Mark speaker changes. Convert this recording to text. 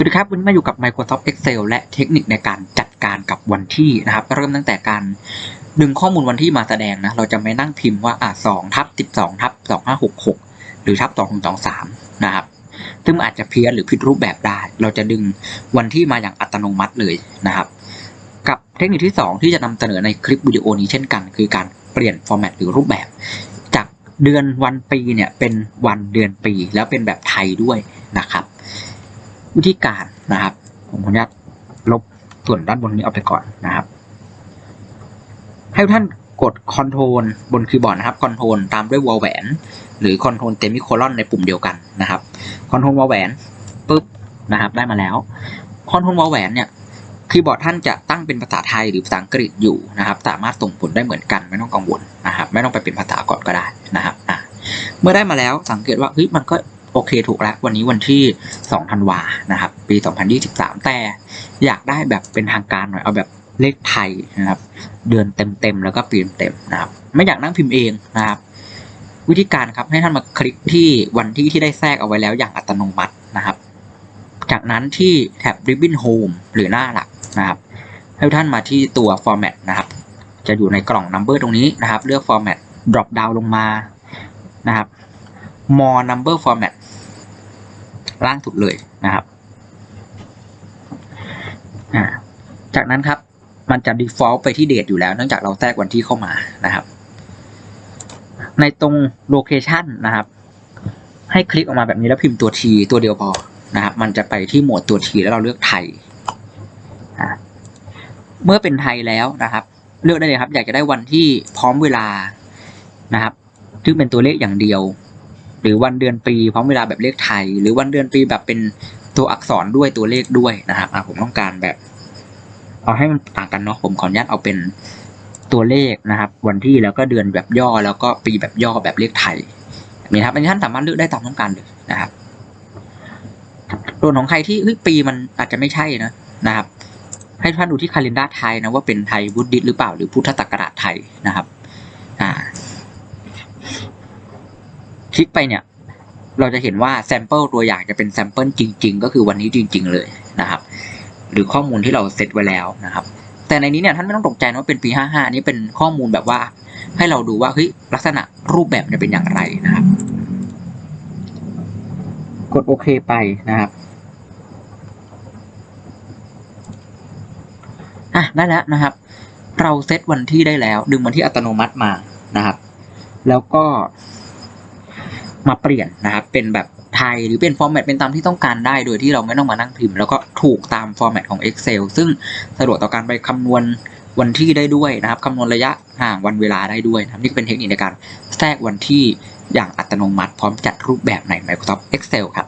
Speaker 1: สวัสดีครับ วันนี้มาอยู่กับ Microsoft Excel และเทคนิคในการจัดการกับวันที่นะครับ เริ่มตั้งแต่การดึงข้อมูลวันที่มาแสดงนะ เราจะไม่นั่งพิมพ์ว่าอะสองทับสิบสองทับสองห้าหกหกหรือทับสองถึงสองสามนะครับ ซึ่งอาจจะเพี้ยนหรือผิดรูปแบบได้ เราจะดึงวันที่มาอย่างอัตโนมัติเลยนะครับ กับเทคนิคที่ 2 ที่จะนำเสนอในคลิปวิดีโอนี้เช่นกัน คือการเปลี่ยนฟอร์แมตหรือรูปแบบ จากเดือนวันปีเนี่ยเป็นวันเดือนปี แล้วเป็นแบบไทยด้วยนะครับ วิธีการนะครับ ผมขออนุญาตลบส่วนด้านบนนี้ออกไปก่อนนะครับ ให้ท่านกด Ctrl บนคีย์บอร์ดนะครับ Ctrl ตามด้วยวอลแหวน หรือ Ctrl เตมิโคลอนในปุ่มเดียวกันนะครับ Ctrl วอลแหวนปุ๊บนะครับได้มาแล้ว Ctrl วอลแหวนเนี่ยคีย์บอร์ดท่านจะตั้งเป็นภาษาไทยหรือภาษาอังกฤษอยู่นะครับ สามารถส่งผลได้เหมือนกันไม่ต้องกังวลนะครับ ไม่ต้องไปเป็นภาษาก่อนก็ได้นะครับอะเมื่อได้มาแล้วสังเกตว่าเฮ้ยมันก็ โอเคถูกแล้ววันนี้วันที่2ธันวานะครับ ปี 2023 แต่อยากได้แบบเป็นทางการหน่อยเอาแบบเลขไทยนะครับ เดือนเต็มๆแล้วก็ปีเต็มๆนะครับ ไม่อยากนั่งพิมพ์เองนะครับ วิธีการครับให้ท่านมาคลิกที่วันที่ที่ได้แทรกเอาไว้แล้วอย่างอัตโนมัตินะครับ จากนั้นที่แท็บ Ribbon Home หรือหน้าหลักนะครับ ให้ท่านมาที่ตัว Format นะครับ จะอยู่ในกล่อง Number ตรงนี้นะครับ เลือก Format drop down ลงมานะครับ More Number Format ล่างสุดเลยนะครับจากนั้นครับมันจะ default ไปที่ date อยู่แล้วเนื่องจากเราแทรกวันที่เข้ามานะครับ ในตรง location นะครับ ให้คลิกออกมาแบบนี้แล้วพิมพ์ตัว T ตัวเดียวพอนะครับ มันจะไปที่โหมดตัว T แล้วเราเลือกไทย เมื่อเป็นไทยแล้วนะครับ เลือกได้เลยครับ อยากจะได้วันที่พร้อมเวลานะครับซึ่งเป็นตัวเลขอย่างเดียว หรือวันเดือนปีพร้อมเวลาแบบเลขไทย หรือวันเดือนปีแบบเป็นตัวอักษรด้วยตัวเลขด้วยนะครับอะผมต้องการแบบ เอาให้มันต่างกันเนาะผมขออนุญาตเอาเป็นตัวเลขนะครับ วันที่แล้วก็เดือนแบบย่อแล้วก็ปีแบบย่อแบบเลขไทยนี้ครับอันนี้ท่านสามารถเลือกได้ตามต้องการเลยนะครับส่วนของใครที่ปีมันอาจจะไม่ใช่นะนะครับ ให้ท่านดูที่คาล endar ไทยนะว่าเป็นไทยบุตดิหรือเปล่าหรือพุทธศักราชไทยนะครับ อ่า ค ลิกไปเนี่ย เราจะเห็นว่าแซมเปิลตัวอย่างจะเป็นแซมเปิลจริง ๆ ก็คือวันนี้จริง ๆ เลยนะครับ หรือข้อมูลที่เราเซตไว้แล้วนะครับ แต่ในนี้เนี่ยท่านไม่ต้องตกใจนะว่าเป็นปี 55นนี้เป็นข้อมูลแบบว่า ให้เราดูว่าเฮ้ยลักษณะรูปแบบจะเป็นอย่างไรนะครับ กดโอเคไปนะครับอะได้แล้วนะครับ เราเซตวันที่ได้แล้ว ดึงวันที่อัตโนมัติมานะครับ แล้วก็ มาเปลี่ยนนะครับเป็นแบบไทยหรือเป็นฟอร์แมตเป็นตามที่ต้องการได้ โดยที่เราไม่ต้องมานั่งพิมพ์ แล้วก็ถูกตามฟอร์แมตของ Excel ซึ่งสะดวกต่อการไปคำนวณวันที่ได้ด้วยนะครับคำนวณระยะห่างวันเวลาได้ด้วยนะครับนี่เป็นเทคนิคในการแทรกวันที่อย่างอัตโนมัติพร้อมจัดรูปแบบใน Microsoft Excel ครับ